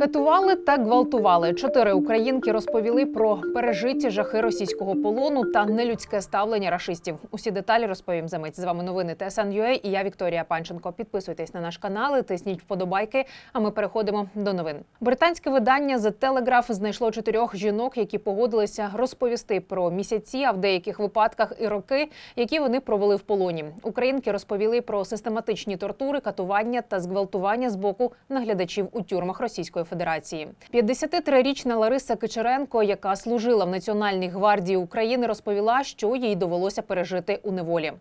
Катували та гвалтували. Чотири українки розповіли про пережиті жахи російського полону та нелюдське ставлення рашистів. Усі деталі розповім за мить. З вами новини ТСН.UA і я Вікторія Панченко. Підписуйтесь на наш канал, тисніть вподобайки. А ми переходимо до новин. Британське видання The Telegraph знайшло чотирьох жінок, які погодилися розповісти про місяці, а в деяких випадках і роки, які вони провели в полоні. Українки розповіли про систематичні тортури, катування та зґвалтування з боку наглядачів у тюрмах Російської Федерації. 53-річна Лариса Кичеренко, яка служила в Національній гвардії України, розповіла, що їй довелося пережити у неволі.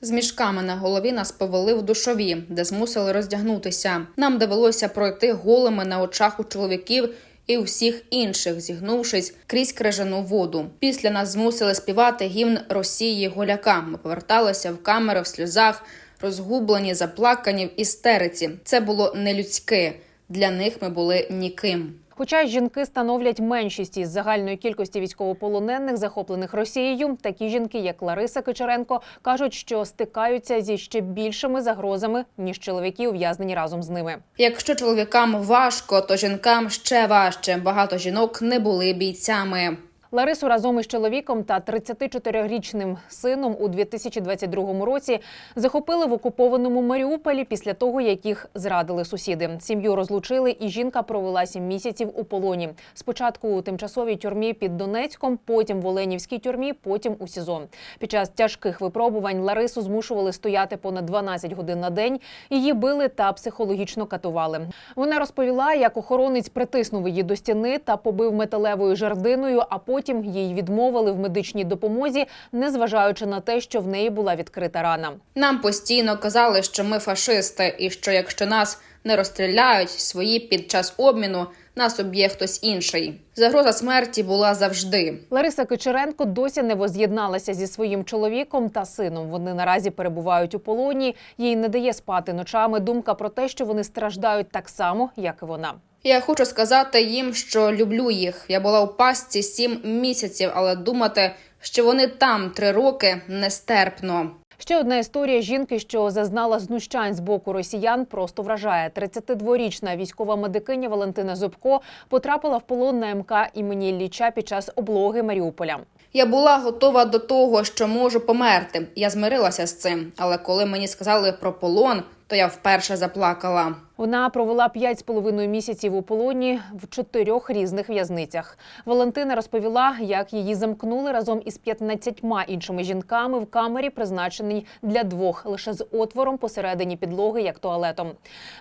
З мішками на голові нас повели в душові, де змусили роздягнутися. Нам довелося пройти голими на очах у чоловіків і усіх інших, зігнувшись крізь крижану воду. Після нас змусили співати гімн Росії голякам. Ми поверталися в камери в сльозах, розгублені, заплакані в істериці. Це було нелюдське. Для них ми були ніким. Хоча жінки становлять меншість із загальної кількості військовополонених, захоплених Росією, такі жінки, як Лариса Кичеренко, кажуть, що стикаються зі ще більшими загрозами ніж чоловіки, ув'язнені разом з ними. Якщо чоловікам важко, то жінкам ще важче. Багато жінок не були бійцями. Ларису разом із чоловіком та 34-річним сином у 2022 році захопили в окупованому Маріуполі після того, як їх зрадили сусіди. Сім'ю розлучили, і жінка провела сім місяців у полоні. Спочатку у тимчасовій тюрмі під Донецьком, потім в Оленівській тюрмі, потім у СІЗО. Під час тяжких випробувань Ларису змушували стояти понад 12 годин на день. Її били та психологічно катували. Вона розповіла, як охоронець притиснув її до стіни та побив металевою жердиною, а потім їй відмовили в медичній допомозі, незважаючи на те, що в неї була відкрита рана. Нам постійно казали, що ми фашисти, і що якщо нас не розстріляють свої під час обміну, нас уб'є хтось інший. Загроза смерті була завжди. Лариса Кичеренко досі не воз'єдналася зі своїм чоловіком та сином. Вони наразі перебувають у полоні. Їй не дає спати ночами думка про те, що вони страждають так само, як і вона. Я хочу сказати їм, що люблю їх. Я була у пастці сім місяців, але думати, що вони там три роки нестерпно. Ще одна історія жінки, що зазнала знущань з боку росіян, просто вражає. 32-річна військова медикиня Валентина Зубко потрапила в полон на МК імені Ілліча під час облоги Маріуполя. Я була готова до того, що можу померти. Я змирилася з цим. Але коли мені сказали про полон, то я вперше заплакала. Вона провела п'ять з половиною місяців у полоні в чотирьох різних в'язницях. Валентина розповіла, як її замкнули разом із 15 іншими жінками в камері, призначеній для двох лише з отвором посередині підлоги, як туалетом.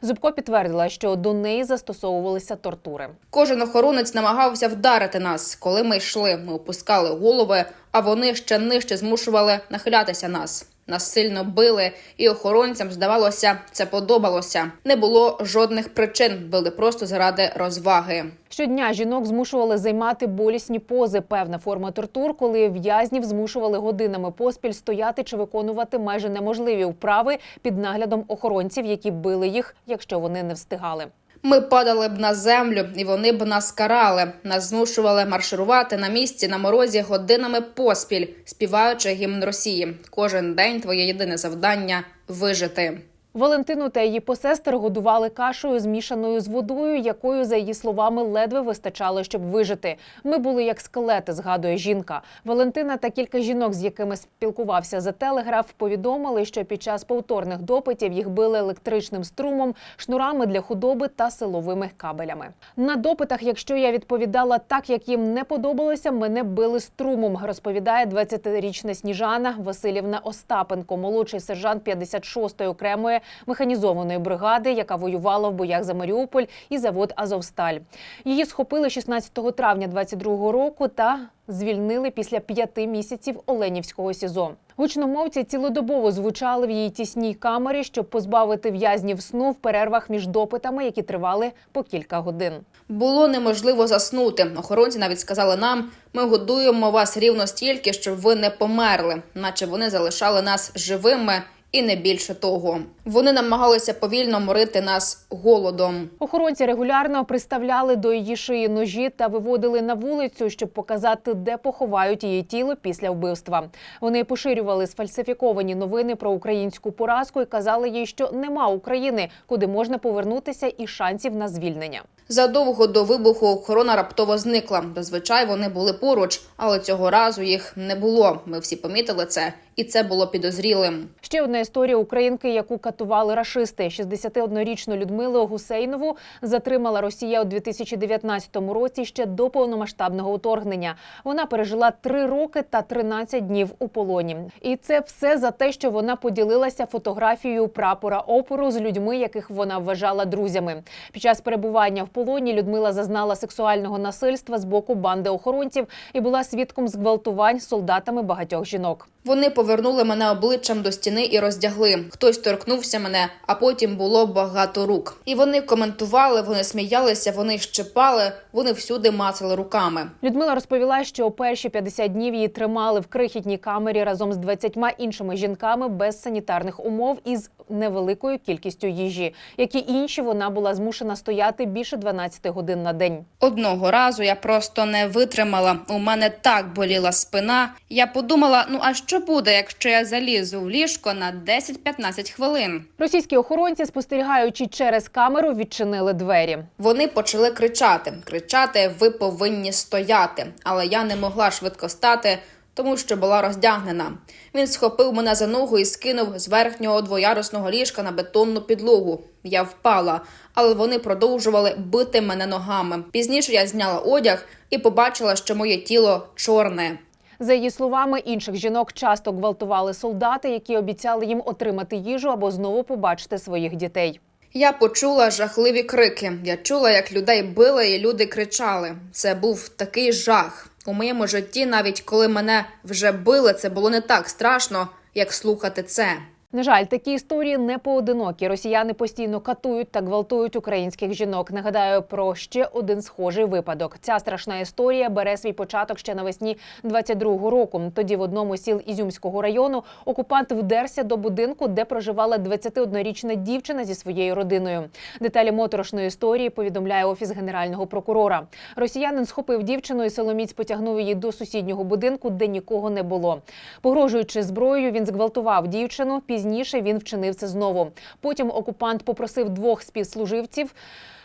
Зубко підтвердила, що до неї застосовувалися тортури. Кожен охоронець намагався вдарити нас. Коли ми йшли, ми опускали голови, а вони ще нижче змушували нахилятися нас. Нас сильно били, і охоронцям здавалося, це подобалося. Не було жодних причин, били просто заради розваги. Щодня жінок змушували займати болісні пози. Певна форма тортур, коли в'язнів змушували годинами поспіль стояти чи виконувати майже неможливі вправи під наглядом охоронців, які били їх, якщо вони не встигали. Ми падали б на землю, і вони б нас карали. Нас змушували марширувати на місці на морозі годинами поспіль, співаючи гімн Росії. Кожен день твоє єдине завдання вижити. Валентину та її посестер годували кашею, змішаною з водою, якою, за її словами, ледве вистачало, щоб вижити. Ми були як скелети, згадує жінка. Валентина та кілька жінок, з якими спілкувався за телеграф, повідомили, що під час повторних допитів їх били електричним струмом, шнурами для худоби та силовими кабелями. На допитах, якщо я відповідала так, як їм не подобалося, мене били струмом. Розповідає 20-річна Сніжана Васильівна Остапенко, молодший сержант 56-ї окремої механізованої бригади, яка воювала в боях за Маріуполь і завод Азовсталь. Її схопили 16 травня 22 року та звільнили після п'яти місяців Оленівського СІЗО. Гучномовці цілодобово звучали в її тісній камері, щоб позбавити в'язнів сну в перервах між допитами, які тривали по кілька годин. Було неможливо заснути. Охоронці навіть сказали нам: ми годуємо вас рівно стільки, щоб ви не померли, наче вони залишали нас живими і не більше того. Вони намагалися повільно морити нас голодом. Охоронці регулярно приставляли до її шиї ножі та виводили на вулицю, щоб показати, де поховають її тіло після вбивства. Вони поширювали сфальсифіковані новини про українську поразку і казали їй, що нема України, куди можна повернутися, і шансів на звільнення. Задовго до вибуху охорона раптово зникла. Зазвичай вони були поруч, але цього разу їх не було. Ми всі помітили це, і це було підозрілим. Ще одна історія українки, яку катували рашисти. 61-річну Людмилу Гусейнову затримала Росія у 2019 році ще до повномасштабного вторгнення. Вона пережила три роки та 13 днів у полоні. І це все за те, що вона поділилася фотографією прапора опору з людьми, яких вона вважала друзями. Під час перебування в полоні Людмила зазнала сексуального насильства з боку банди охоронців і була свідком зґвалтувань солдатами багатьох жінок. Вони повернули мене обличчям до стіни і роздягли. Хтось торкнувся мене, а потім було багато рук. І вони коментували, вони сміялися, вони щепали, вони всюди мацали руками. Людмила розповіла, що перші 50 днів її тримали в крихітній камері разом з 20 іншими жінками без санітарних умов і з невеликою кількістю їжі. Як і інші, вона була змушена стояти більше 12 годин на день. Одного разу я просто не витримала. У мене так боліла спина. Я подумала: ну а що буде, якщо я залізу в ліжко на 10-15 хвилин? Російські охоронці, спостерігаючи через камеру, відчинили двері. Вони почали кричати: кричати, ви повинні стояти. Але я не могла швидко стати, тому що була роздягнена. Він схопив мене за ногу і скинув з верхнього двоярусного ліжка на бетонну підлогу. Я впала, але вони продовжували бити мене ногами. Пізніше я зняла одяг і побачила, що моє тіло чорне. За її словами, інших жінок часто гвалтували солдати, які обіцяли їм отримати їжу або знову побачити своїх дітей. Я почула жахливі крики. Я чула, як людей били, і люди кричали. Це був такий жах. У моєму житті, навіть коли мене вже били, це було не так страшно, як слухати це. На жаль, такі історії не поодинокі. Росіяни постійно катують та гвалтують українських жінок. Нагадаю про ще один схожий випадок. Ця страшна історія бере свій початок ще навесні 22-го року. Тоді в одному з сіл Ізюмського району окупант вдерся до будинку, де проживала 21-річна дівчина зі своєю родиною. Деталі моторошної історії повідомляє офіс генерального прокурора. Росіянин схопив дівчину і силоміць потягнув її до сусіднього будинку, де нікого не було. Погрожуючи зброєю, він зґвалтував дівчину. Пізніше він вчинив це знову. Потім окупант попросив двох співслуживців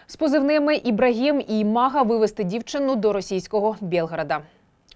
з позивними Ібрагім і Мага вивезти дівчину до російського Білграда.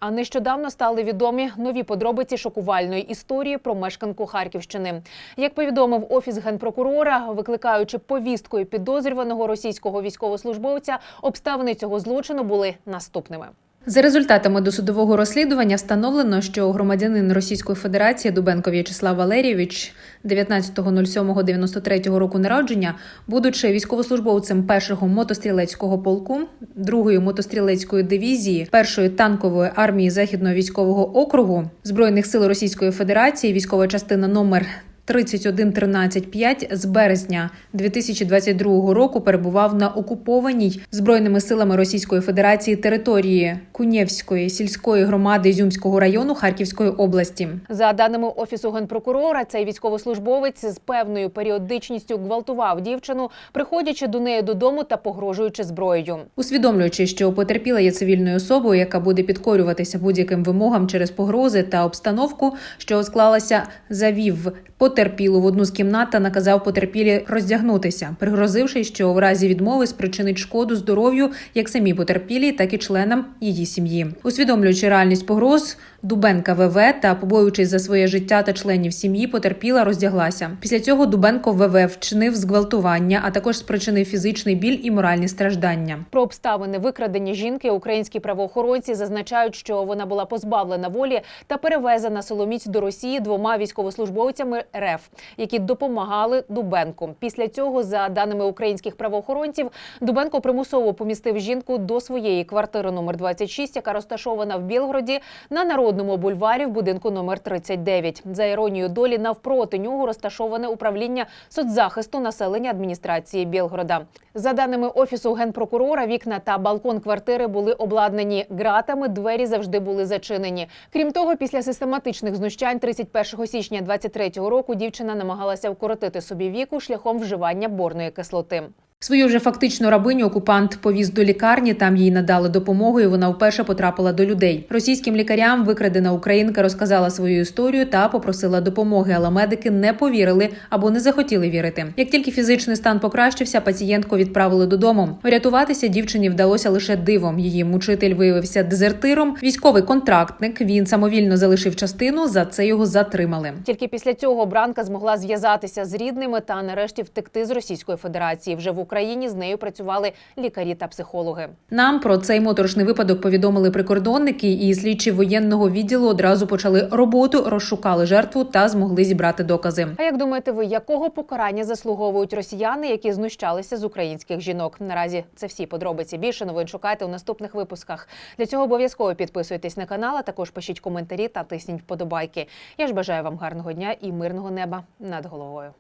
А нещодавно стали відомі нові подробиці шокувальної історії про мешканку Харківщини. Як повідомив офіс генпрокурора, викликаючи повісткою підозрюваного російського військовослужбовця, обставини цього злочину були наступними. За результатами досудового розслідування встановлено, що громадянин Російської Федерації Дубенко В'ячеслав Валерійович 19.07.93 року народження, будучи військовослужбовцем першого мотострілецького полку, другої мотострілецької дивізії, першої танкової армії Західного військового округу збройних сил Російської Федерації, військова частина номер 31135 з березня 2022 року перебував на окупованій збройними силами Російської Федерації території Кунєвської сільської громади Ізюмського району Харківської області. За даними офісу генпрокурора, цей військовослужбовець з певною періодичністю гвалтував дівчину, приходячи до неї додому та погрожуючи зброєю. Усвідомлюючи, що потерпіла є цивільною особою, яка буде підкорюватися будь-яким вимогам через погрози та обстановку, що склалася, завів потерпілу в одну з кімнат та наказав потерпілі роздягнутися, пригрозивши, що в разі відмови спричинить шкоду здоров'ю як самі потерпілі, так і членам її сім'ї. Усвідомлюючи реальність погроз, Дубенка ВВ та побоюючись за своє життя та членів сім'ї, потерпіла роздяглася. Після цього Дубенко ВВ вчинив зґвалтування, а також спричинив фізичний біль і моральні страждання. Про обставини викрадення жінки українські правоохоронці зазначають, що вона була позбавлена волі та перевезена силоміць до Росії двома військовослужбовцями РФ, які допомагали Дубенку. Після цього, за даними українських правоохоронців, Дубенко примусово помістив жінку до своєї квартири номер 26, яка розташована в Білгороді на народному бульварі в будинку номер 39. За іронією долі навпроти нього розташоване управління соцзахисту населення адміністрації Білгорода. За даними офісу генпрокурора, вікна та балкон квартири були обладнані ґратами, двері завжди були зачинені. Крім того, після систематичних знущань 31 січня 23 року року дівчина намагалася вкоротити собі віку шляхом вживання борної кислоти. Свою вже фактичну рабиню окупант повіз до лікарні. Там їй надали допомогу, і вона вперше потрапила до людей. Російським лікарям викрадена українка розказала свою історію та попросила допомоги, але медики не повірили або не захотіли вірити. Як тільки фізичний стан покращився, пацієнтку відправили додому. Врятуватися дівчині вдалося лише дивом. Її мучитель виявився дезертиром. Військовий контрактник. Він самовільно залишив частину. За це його затримали. Тільки після цього Бранка змогла зв'язатися з рідними та нарешті втекти з Російської Федерації. Вже в Україні з нею працювали лікарі та психологи. Нам про цей моторошний випадок повідомили прикордонники, і слідчі воєнного відділу одразу почали роботу, розшукали жертву та змогли зібрати докази. А як думаєте, ви якого покарання заслуговують росіяни, які знущалися з українських жінок? Наразі це всі подробиці. Більше новин шукайте у наступних випусках. Для цього обов'язково підписуйтесь на канал, а також пишіть коментарі та тисніть вподобайки. Я ж бажаю вам гарного дня і мирного неба над головою.